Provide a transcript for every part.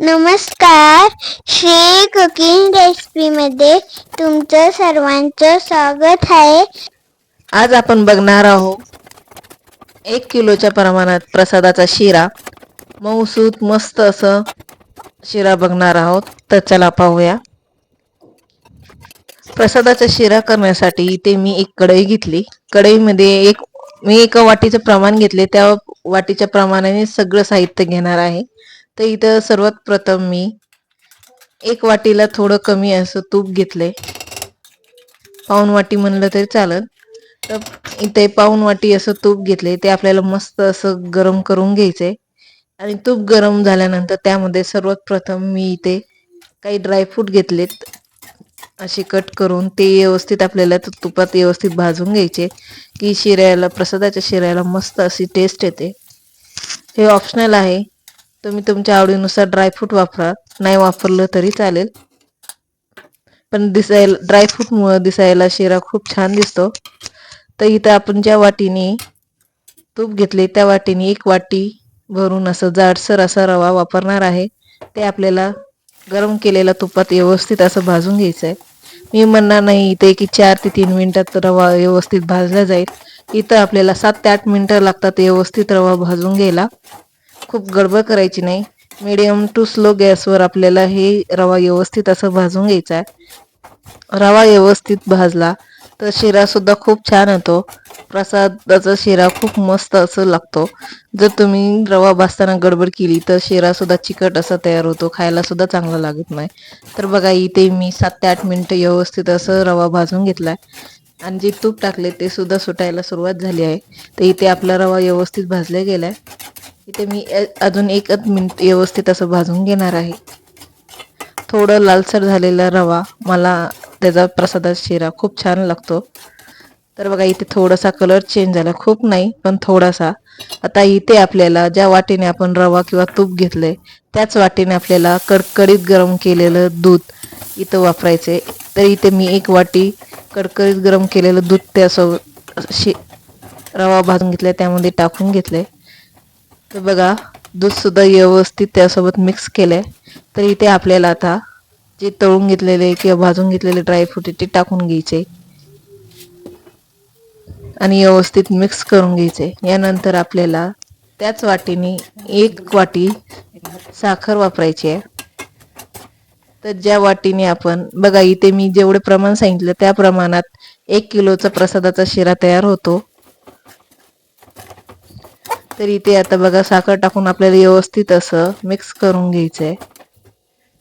नमस्कार. श्री कुकिंग रेसिपीमध्ये तुमचं सर्वांचं स्वागत आहे. आज आपण बघणार आहोत एक किलोच्या प्रमाणात प्रसादाचा शिरा. मऊसूत मस्त असं शिरा बघणार आहोत. तर चला पाहूया. प्रसादाचा शिरा करण्यासाठी इथे मी एक कढई घेतली. कढईमध्ये एक मी एका वाटीचं प्रमाण घेतले. त्या वाटीच्या प्रमाणाने सगळं साहित्य घेणार आहे. तर इथं सर्वात प्रथम मी एक वाटीला थोडं कमी असं तूप घेतलंय. पाऊन वाटी म्हणलं तरी चालत तर इथे पाऊन वाटी असं तूप घेतले ते आपल्याला मस्त असं गरम करून घ्यायचंय. आणि तूप गरम झाल्यानंतर त्यामध्ये सर्वात प्रथम मी इथे काही ड्रायफ्रूट घेतलेत. असे कट करून ते व्यवस्थित आपल्याला तुपात व्यवस्थित भाजून घ्यायचे. की शिऱ्याला प्रसादाच्या शिऱ्याला मस्त अशी टेस्ट येते. हे ऑप्शनल आहे. तुम्ही तुमच्या आवडीनुसार ड्रायफ्रूट वापरा. नाही वापरलं तरी चालेल. पण दिसायला ड्रायफ्रूटमुळं दिसायला शिरा खूप छान दिसतो. तर इथं आपण ज्या वाटीने तूप घेतले त्या वाटीने एक वाटी भरून असं जाडसर असा रवा वापरणार आहे. ते आपल्याला गरम केलेल्या तुपात व्यवस्थित असं भाजून घ्यायचं आहे मी म्हणणार नाही इथे की चार ते तीन मिनिटात रवा व्यवस्थित भाजला जाईल. इथं आपल्याला सात ते आठ मिनिटं लागतात व्यवस्थित रवा भाजून घ्यायला. खूप गडबड करायची नाही. मिडियम टू स्लो गॅसवर आपल्याला हे रवा व्यवस्थित असं भाजून घ्यायचा आहे. रवा व्यवस्थित भाजला तर शिरा सुद्धा खूप छान होतो. प्रसादाचा शिरा खूप मस्त असं लागतो. जर तुम्ही रवा भाजताना गडबड केली तर शिरा सुद्धा चिकट असा तयार होतो. खायला सुद्धा चांगला लागत नाही. तर बघा इथे मी सात ते आठ मिनटं व्यवस्थित असं रवा भाजून घेतलाय. आणि जे तूप टाकले ते सुद्धा सुटायला सुरुवात झाली आहे. तर इथे आपला रवा व्यवस्थित भाजला गेलाय. इथे मी अजून एकच मिनिट व्यवस्थित असं भाजून घेणार आहे. थोडं लालसर झालेला रवा मला त्याचा प्रसादात शिरा खूप छान लागतो. तर बघा इथे थोडासा कलर चेंज झाला. खूप नाही पण थोडासा. आता इथे आपल्याला ज्या वाटीने आपण रवा किंवा तूप घेतलंय त्याच वाटीने आपल्याला कडकडीत गरम केलेलं दूध इथं वापरायचे तर इथे मी एक वाटी कडकडीत गरम केलेलं दूध त्यासोबत शि रवा भाजून घेतलाय त्यामध्ये टाकून घेतलंय. तर बघा दूध सुद्धा व्यवस्थित त्यासोबत मिक्स केलंय. तर इथे आपल्याला आता जे तळून घेतलेले किंवा भाजून घेतलेले ड्रायफ्रूट ते टाकून घ्यायचे. आणि व्यवस्थित मिक्स करून घ्यायचे. यानंतर आपल्याला त्याच वाटीने एक वाटी साखर वापरायची आहे. तर ज्या वाटीने आपण बघा इथे मी जेवढे प्रमाण सांगितलं त्या प्रमाणात एक किलोचा प्रसादाचा शिरा तयार होतो. तर इथे आता बघा साखर टाकून आपल्याला व्यवस्थित असं मिक्स करून घ्यायचं आहे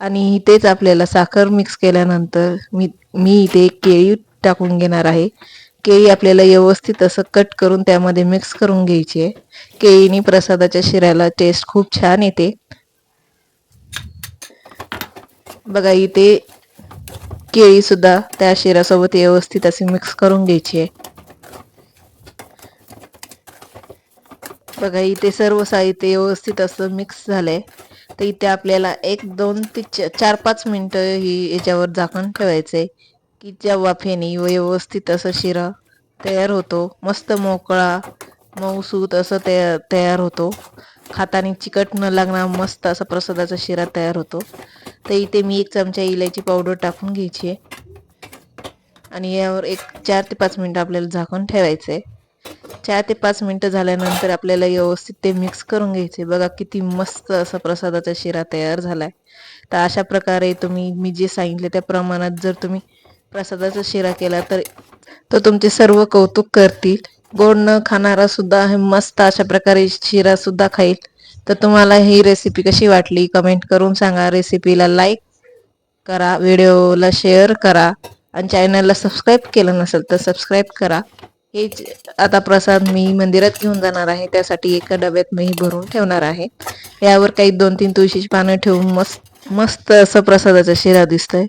आणि इथेच आपल्याला साखर मिक्स केल्यानंतर मी मी इथे केळी टाकून घेणार आहे. केळी आपल्याला व्यवस्थित असं कट करून त्यामध्ये मिक्स करून घ्यायची आहे. केळीनी प्रसादाच्या शिऱ्याला टेस्ट खूप छान येते. बघा इथे केळीसुद्धा त्या शिऱ्यासोबत व्यवस्थित असे मिक्स करून घ्यायची आहे. बघा इथे सर्व साहित्य व्यवस्थित असं मिक्स झालंय. तर इथे आपल्याला एक दोन ते चार पाच मिनटं ही याच्यावर झाकण ठेवायचंय. की ज्या वाफेने व्यवस्थित असं शिरा तयार होतो. मस्त मोकळा मऊसूत असं तया तयार होतो. खाताने चिकट न लागणार मस्त असा प्रसादाचा शिरा तयार होतो. तर इथे मी एक चमचा इलायची पावडर टाकून घ्यायची आहे. आणि यावर एक चार ते पाच मिनटं आपल्याला झाकून ठेवायचं आहे चार ते पाच मिनटं झाल्यानंतर आपल्याला व्यवस्थित ते मिक्स करून घ्यायचे. बघा किती मस्त असा प्रसादाचा शिरा तयार झालाय. तर अशा प्रकारे तुम्ही मी जे सांगितले त्या प्रमाणात जर तुम्ही प्रसादाचा शिरा केला तर तो तुमचे सर्व कौतुक करतील. गोड न खाणारा सुद्धा हे मस्त अशा प्रकारे शिरा सुद्धा खाईल. तर तुम्हाला ही रेसिपी कशी वाटली कमेंट करून सांगा. रेसिपीला लाईक करा व्हिडिओला शेअर करा. आणि चॅनलला सबस्क्राईब केलं नसेल तर सबस्क्राईब करा. हे आता प्रसाद मी मंदिरात घेऊन जाणार आहे त्यासाठी एका डब्यात मी भरून ठेवणार आहे. यावर काही दोन तीन तुळशीची पानं ठेवून मस्त मस्त असं प्रसादाचा शिरा दिसतंय.